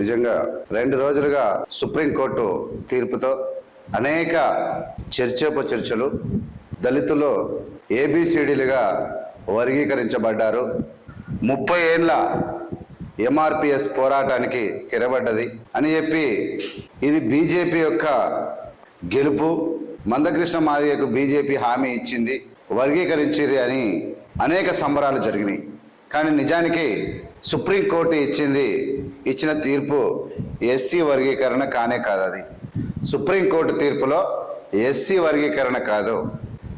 నిజంగా రెండు రోజులుగా సుప్రీంకోర్టు తీర్పుతో అనేక చర్చోప చర్చలు దళితులు ఏబిసిడీలుగా వర్గీకరించబడ్డారు. ముప్పై ఏళ్ళ ఎంఆర్పిఎస్ పోరాటానికి తెరబడ్డది అని చెప్పి ఇది బీజేపీ యొక్క గెలుపు మందకృష్ణ మాదిగకు బీజేపీ హామీ ఇచ్చింది వర్గీకరించింది అని అనేక సంబరాలు జరిగినాయి. కానీ నిజానికి సుప్రీంకోర్టు ఇచ్చింది ఇచ్చిన తీర్పు ఎస్సీ వర్గీకరణ కానే కాదు అది. సుప్రీంకోర్టు తీర్పులో ఎస్సీ వర్గీకరణ కాదు.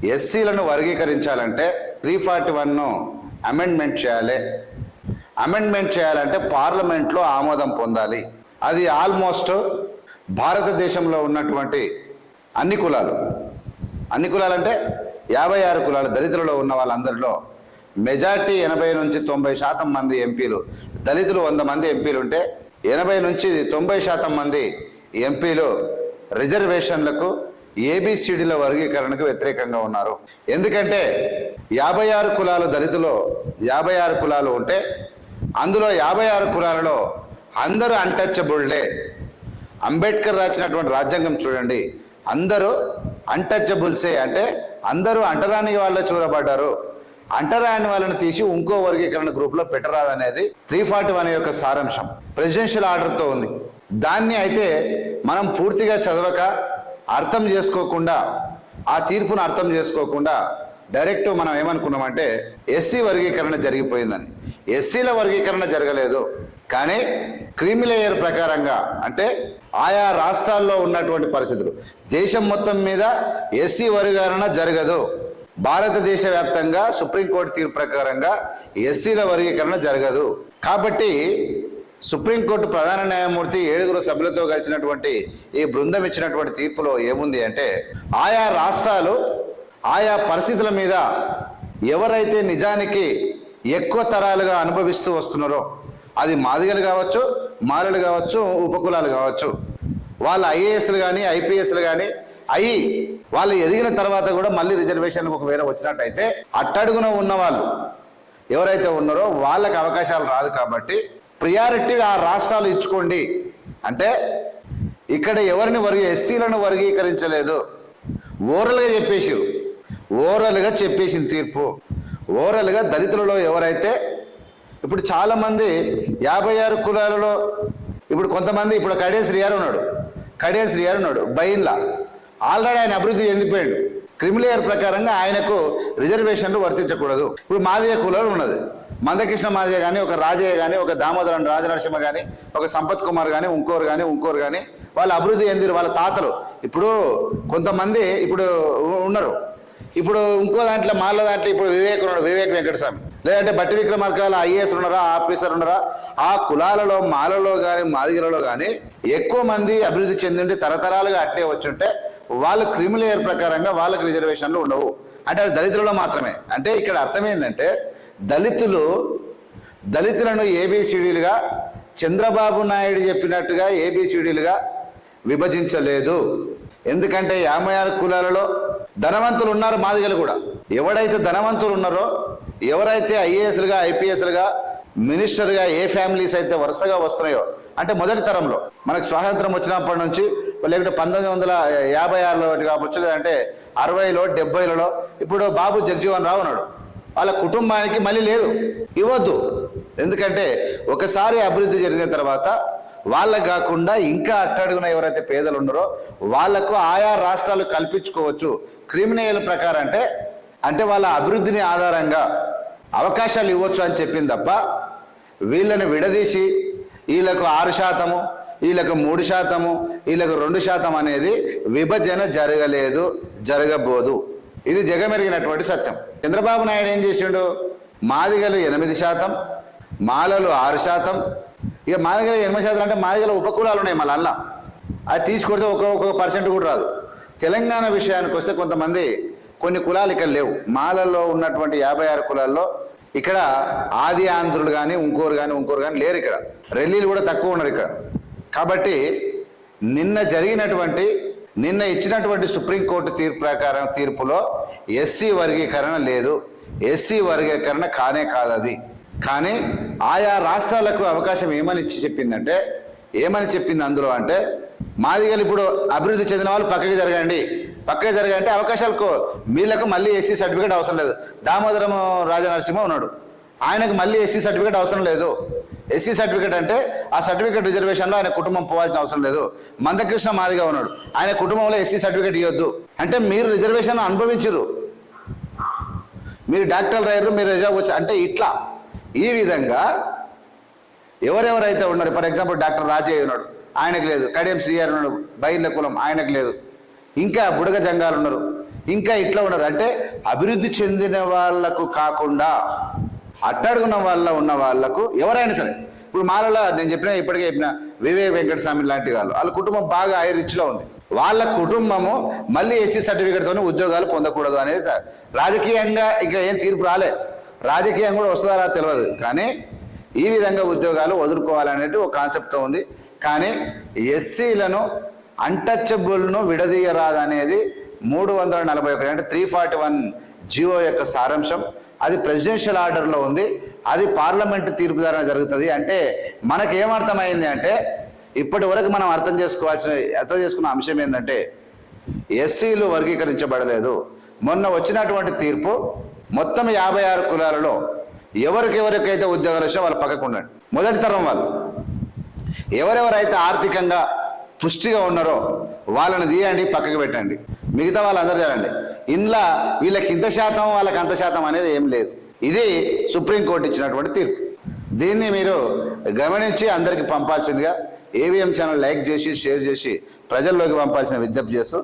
ఎస్సీలను వర్గీకరించాలంటే త్రీ ఫార్టీ వన్ను అమెండ్మెంట్ చేయాలి. అమెండ్మెంట్ చేయాలంటే పార్లమెంట్లో ఆమోదం పొందాలి. అది ఆల్మోస్ట్ భారతదేశంలో ఉన్నటువంటి అన్ని కులాలు. అన్ని కులాలంటే యాభై ఆరు కులాలు దళితులలో ఉన్న వాళ్ళందరిలో మెజార్టీ ఎనభై నుంచి తొంభై శాతం మంది ఎంపీలు దళితులు వంద మంది ఎంపీలు ఉంటే ఎనభై నుంచి తొంభై శాతం మంది ఎంపీలు రిజర్వేషన్లకు ఏబిసిడిల వర్గీకరణకు వ్యతిరేకంగా ఉన్నారు. ఎందుకంటే యాభై ఆరు కులాలు దళితులు యాభై ఆరు కులాలు ఉంటే అందులో యాభై ఆరు కులాలలో అందరూ అన్టచబుల్డే అంబేద్కర్ రాసినటువంటి రాజ్యాంగం చూడండి. అందరూ అన్టచబుల్సే అంటే అందరూ అంటరాని వాళ్ళే చూడబడ్డారు. అంటరాయని వాళ్ళని తీసి ఇంకో వర్గీకరణ గ్రూప్లో పెట్టరాదనేది త్రీ ఫార్టీ వన్ యొక్క సారాంశం. ప్రెసిడెన్షియల్ ఆర్డర్తో ఉంది. దాన్ని అయితే మనం పూర్తిగా చదవక అర్థం చేసుకోకుండా ఆ తీర్పును అర్థం చేసుకోకుండా డైరెక్ట్ మనం ఏమనుకున్నామంటే ఎస్సీ వర్గీకరణ జరిగిపోయిందని. ఎస్సీల వర్గీకరణ జరగలేదు. కానీ క్రీమిలేయర్ ప్రకారంగా అంటే ఆయా రాష్ట్రాల్లో ఉన్నటువంటి పరిస్థితులు. దేశం మొత్తం మీద ఎస్సీ వర్గీకరణ జరగదు. భారతదేశ వ్యాప్తంగా సుప్రీంకోర్టు తీర్పు ప్రకారంగా ఎస్సీల వర్గీకరణ జరగదు. కాబట్టి సుప్రీంకోర్టు ప్రధాన న్యాయమూర్తి ఏడుగురు సభ్యులతో కలిసినటువంటి ఈ బృందం ఇచ్చినటువంటి తీర్పులో ఏముంది అంటే ఆయా రాష్ట్రాలు ఆయా పరిస్థితుల మీద ఎవరైతే నిజానికి ఎక్కువ తరాలుగా అనుభవిస్తూ వస్తున్నారో అది మాదిగలు కావచ్చు మాలలు కావచ్చు ఉపకులాలు కావచ్చు వాళ్ళ ఐఏఎస్లు కానీ ఐపీఎస్లు కానీ అయ్యి వాళ్ళు ఎదిగిన తర్వాత కూడా మళ్ళీ రిజర్వేషన్లకు ఒకవేళ వచ్చినట్టయితే అట్టడుగున ఉన్న వాళ్ళు ఎవరైతే ఉన్నారో వాళ్ళకి అవకాశాలు రాదు కాబట్టి ప్రియారిటీ ఆ రాష్ట్రాలు ఇచ్చుకోండి. అంటే ఇక్కడ ఎవరిని వర్గీ ఎస్సీలను వర్గీకరించలేదు. ఓరల్గా చెప్పేసి ఓరల్గా చెప్పేసిన తీర్పు. ఓరల్గా దళితులలో ఎవరైతే ఇప్పుడు చాలామంది యాభై ఆరు కులాలలో ఇప్పుడు కొంతమంది ఇప్పుడు కడేశ్రీ గారు ఉన్నాడు. కడేశ్రీ గారు ఉన్నాడు. బయిన్లా ఆల్రెడీ ఆయన అభివృద్ధి చెందిపోయాడు. క్రిమిలేయర్ ప్రకారంగా ఆయనకు రిజర్వేషన్లు వర్తించకూడదు. ఇప్పుడు మాదయ్య కులాలు ఉన్నది. మందకృష్ణ మాదయ్య కానీ ఒక రాజయ్య కానీ ఒక దామోదరం రాజనరసింహ కానీ ఒక సంపత్ కుమార్ కానీ ఇంకోరు కానీ ఇంకోరు కానీ వాళ్ళు అభివృద్ధి చెందిరు వాళ్ళ తాతలు. ఇప్పుడు కొంతమంది ఇప్పుడు ఉన్నారు. ఇప్పుడు ఇంకో దాంట్లో మాల దాంట్లో ఇప్పుడు వివేక్ ఉన్నాడు వివేక్ వెంకటస్వామి. లేదంటే బట్టి విక్రమార్కాల ఐఏఎస్ ఉన్నారా ఆఫీసర్ ఉన్నారా ఆ కులాలలో మాలలో కానీ మాదిగలలో కానీ ఎక్కువ మంది అభివృద్ధి చెందింటే తరతరాలుగా అట్టే వచ్చుంటే వాళ్ళు క్రిమిలేయర్ ప్రకారంగా వాళ్ళకి రిజర్వేషన్లు ఉండవు. అంటే అది దళితులలో మాత్రమే. అంటే ఇక్కడ అర్థమైందంటే దళితులు దళితులను ఏబిసిడీలుగా చంద్రబాబు నాయుడు చెప్పినట్టుగా ఏబిసిడీలుగా విభజించలేదు. ఎందుకంటే యాభై ఆరు కులాలలో ధనవంతులు ఉన్నారు మాదిగలు కూడా. ఎవడైతే ధనవంతులు ఉన్నారో ఎవరైతే ఐఏఎస్లుగా ఐపీఎస్లుగా మినిస్టర్గా ఏ ఫ్యామిలీస్ అయితే వరుసగా వస్తున్నాయో అంటే మొదటి తరంలో మనకు స్వాతంత్రం వచ్చినప్పటి నుంచి లేకుంటే పంతొమ్మిది వందల యాభై ఆరులో కావచ్చు లేదంటే అరవైలో డెబ్బైలలో ఇప్పుడు బాబు జగజీవన్ రావు ఉన్నాడు. వాళ్ళ కుటుంబానికి మళ్ళీ లేదు. ఇవ్వద్దు. ఎందుకంటే ఒకసారి అభివృద్ధి జరిగిన తర్వాత వాళ్ళకు కాకుండా ఇంకా అట్టడుగున ఎవరైతే పేదలు ఉన్నారో వాళ్ళకు ఆయా రాష్ట్రాలు కల్పించుకోవచ్చు. క్రిమినల్ ప్రకారం అంటే అంటే వాళ్ళ అభివృద్ధిని ఆధారంగా అవకాశాలు ఇవ్వచ్చు అని చెప్పింది తప్ప వీళ్ళని విడదీసి వీళ్ళకు ఆరు శాతము వీళ్ళకు మూడు శాతము వీళ్ళకు రెండు శాతం అనేది విభజన జరగలేదు జరగబోదు. ఇది జగమెరిగినటువంటి సత్యం. చంద్రబాబు నాయుడు ఏం చేసిండు? మాదిగలు ఎనిమిది శాతం మాలలు ఆరు శాతం. ఇక మాదిగలు ఎనిమిది శాతం అంటే మాదిగల ఉపకులాలు ఉన్నాయి మళ్ళీ అల్లా. అది తీసుకొడితే ఒక ఒక్కొక్క పర్సెంట్ కూడా రాదు. తెలంగాణ విషయానికి వస్తే కొంతమంది కొన్ని కులాలు ఇక్కడ లేవు. మాలల్లో ఉన్నటువంటి యాభై ఆరు కులాల్లో ఇక్కడ ఆది ఆంధ్రులు కానీ ఇంకోరు కానీ ఇంకోరు కానీ లేరు ఇక్కడ. రెల్లీలు కూడా తక్కువ ఉన్నారు ఇక్కడ. కాబట్టి నిన్న జరిగినటువంటి నిన్న ఇచ్చినటువంటి సుప్రీంకోర్టు తీర్పు ప్రకారం తీర్పులో ఎస్సీ వర్గీకరణ లేదు. ఎస్సీ వర్గీకరణ కానే కాదు అది కానీ ఆయా రాష్ట్రాలకు అవకాశం ఏమని ఇచ్చి చెప్పిందంటే ఏమని చెప్పింది అందులో అంటే మాదిగలు ఇప్పుడు అభివృద్ధి చెందిన వాళ్ళు పక్కకి జరగండి. పక్కకి జరగంటే అవకాశాలకు వీళ్ళకు మళ్ళీ ఎస్సీ సర్టిఫికేట్ అవసరం లేదు. దామోదరం రాజనరసింహ ఉన్నాడు. ఆయనకు మళ్ళీ ఎస్సీ సర్టిఫికేట్ అవసరం లేదు. ఎస్సీ సర్టిఫికేట్ అంటే ఆ సర్టిఫికేట్ రిజర్వేషన్లో ఆయన కుటుంబం పోవాల్సిన అవసరం లేదు. మందకృష్ణ మాదిగా ఉన్నాడు. ఆయన కుటుంబంలో ఎస్సీ సర్టిఫికేట్ ఇవ్వద్దు. అంటే మీరు రిజర్వేషన్ అనుభవించరు మీరు డాక్టర్లు అయ్యారు మీరు రిజర్వ్ వచ్చారు. అంటే ఇట్లా. ఈ విధంగా ఎవరెవరైతే ఉన్నారు ఫర్ ఎగ్జాంపుల్ డాక్టర్ రాజయ్య ఉన్నాడు ఆయనకు లేదు. కడియం శ్రీఆర్ ఉన్నాడు బైర్ల కులం ఆయనకు లేదు. ఇంకా బుడగ జంగాలు ఉన్నారు. ఇంకా ఇట్లా ఉన్నారు. అంటే అభివృద్ధి చెందిన వాళ్ళకు కాకుండా అట్టడుగున్న వాళ్ళ ఉన్న వాళ్ళకు ఎవరైనా సరే ఇప్పుడు మాలలో నేను చెప్పిన ఇప్పటికే చెప్పిన వివేక్ వెంకటస్వామి లాంటి వాళ్ళు వాళ్ళ కుటుంబం బాగా హై రిచ్లో ఉంది. వాళ్ళ కుటుంబము మళ్ళీ ఎస్సీ సర్టిఫికేట్తోనే ఉద్యోగాలు పొందకూడదు అనేది రాజకీయంగా ఇంకా ఏం తీర్పు రాలే. రాజకీయం కూడా వస్తుందా తెలియదు కానీ ఈ విధంగా ఉద్యోగాలు వదులుకోవాలనేది ఒక కాన్సెప్ట్తో ఉంది. కానీ ఎస్సీలను అన్టచబుల్ను విడదీయరాదనేది మూడు వందల నలభై ఒకటి అంటే త్రీ ఫార్టీ వన్ జియో యొక్క సారాంశం. అది ప్రెసిడెన్షియల్ ఆర్డర్లో ఉంది అది పార్లమెంట్ తీర్పు ద్వారా జరుగుతుంది. అంటే మనకి ఏమర్థమైంది అంటే ఇప్పటి వరకు మనం అర్థం చేసుకోవాల్సిన అర్థం చేసుకున్న అంశం ఏంటంటే ఎస్సీలు వర్గీకరించబడలేదు. మొన్న వచ్చినటువంటి తీర్పు మొత్తం యాభై ఆరు కులాలలో ఎవరికెవరికైతే ఉద్యోగాలు వచ్చాయో వాళ్ళు పక్కకు ఉండండి. మొదటి తరం వాళ్ళు. ఎవరెవరైతే ఆర్థికంగా పుష్టిగా ఉన్నారో వాళ్ళని తీయండి పక్కకు పెట్టండి. మిగతా వాళ్ళందరూ చేయండి. ఇంట్లో వీళ్ళకి ఇంత శాతం వాళ్ళకి అంత శాతం అనేది ఏం లేదు. ఇది సుప్రీంకోర్టు ఇచ్చినటువంటి తీర్పు. దీన్ని మీరు గమనించి అందరికీ పంపాల్సిందిగా ఏవిఎం ఛానల్ లైక్ చేసి షేర్ చేసి ప్రజల్లోకి పంపాల్సిన విజ్ఞప్తి చేస్తూ